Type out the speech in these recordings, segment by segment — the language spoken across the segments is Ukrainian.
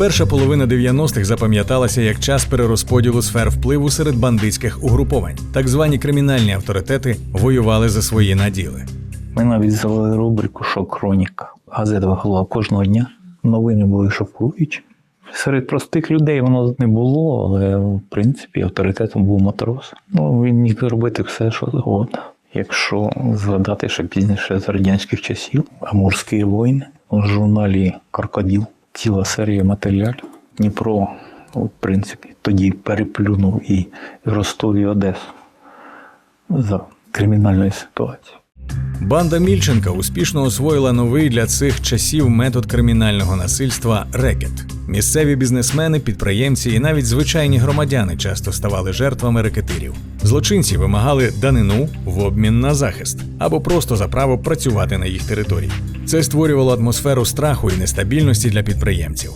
Перша половина 90-х запам'яталася як час перерозподілу сфер впливу серед бандитських угруповань. Так звані кримінальні авторитети воювали за свої наділи. Ми навіть завели рубрику Шок Хроніка. Газета виходила кожного дня. Новини були шокуючі. Серед простих людей воно не було, але в принципі авторитетом був матрос. Ну, він міг робити все, що завгодно. Якщо згадати ще пізніше з радянських часів, Амурські воїни у журналі Крокоділ, ціла серія матеріалів. Дніпро, в принципі, тоді переплюнув і Ростов, і Одесу за кримінальною ситуацією. Банда Мільченка успішно освоїла новий для цих часів метод кримінального насильства рекет. Місцеві бізнесмени, підприємці і навіть звичайні громадяни часто ставали жертвами рекетирів. Злочинці вимагали данину в обмін на захист або просто за право працювати на їх території. Це створювало атмосферу страху і нестабільності для підприємців.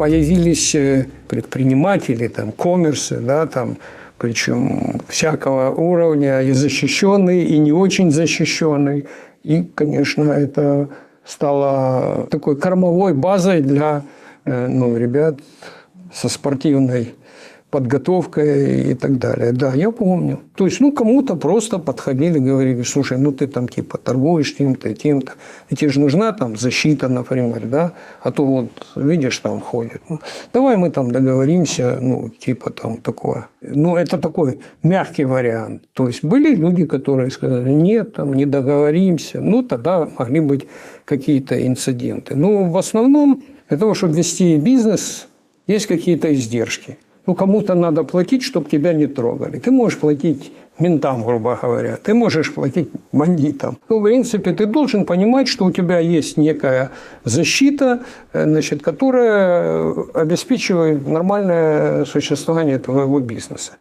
появились э, предприниматели, там, коммерсы, да, там, причем всякого уровня, и защищенный, и не очень защищенный. И, конечно, это стало такой кормовой базой для э, ну, ребят со спортивной подготовкой и так далее. Да, я помню. То есть, ну, кому-то просто подходили, говорили, слушай, ну, ты там типа торгуешь тем-то, тем-то. И тебе же нужна там защита, например, да? А то вот, видишь, там ходят. Ну, давай мы там договоримся, ну, типа там такое. Ну, это такой мягкий вариант. То есть, были люди, которые сказали, нет, там, не договоримся. Ну, тогда могли быть какие-то инциденты. Но в основном для того, чтобы вести бизнес, есть какие-то издержки. Ну, кому-то надо платить, чтобы тебя не трогали. Ты можешь платить ментам, грубо говоря. Ты можешь платить бандитам. Ну, в принципе, ты должен понимать, что у тебя есть некая защита, э, значит, которая обеспечивает нормальное существование твоего бизнеса.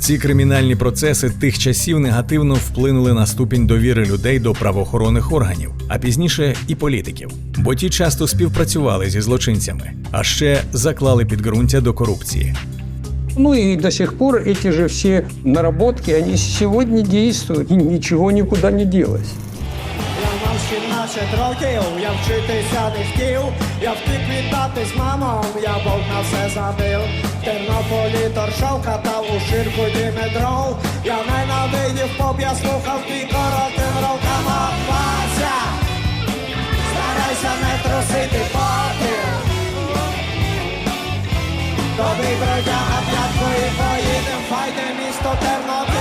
Ці кримінальні процеси тих часів негативно вплинули на ступінь довіри людей до правоохоронних органів, а пізніше і політиків, бо ті часто співпрацювали зі злочинцями, а ще заклали підґрунтя до корупції. Ну и до сих пор эти же все наработки, они сегодня действуют, и ничего никуда не делось. Я мав 17 років, я вчитися не хотів, я втік вітати з мамом, я Бог на все забив. В Тернополі торшов, катав у ширку дімедров. Я ненавидів поп, Ми бродяга п'яткою поїдем, файне місто Тернопіль.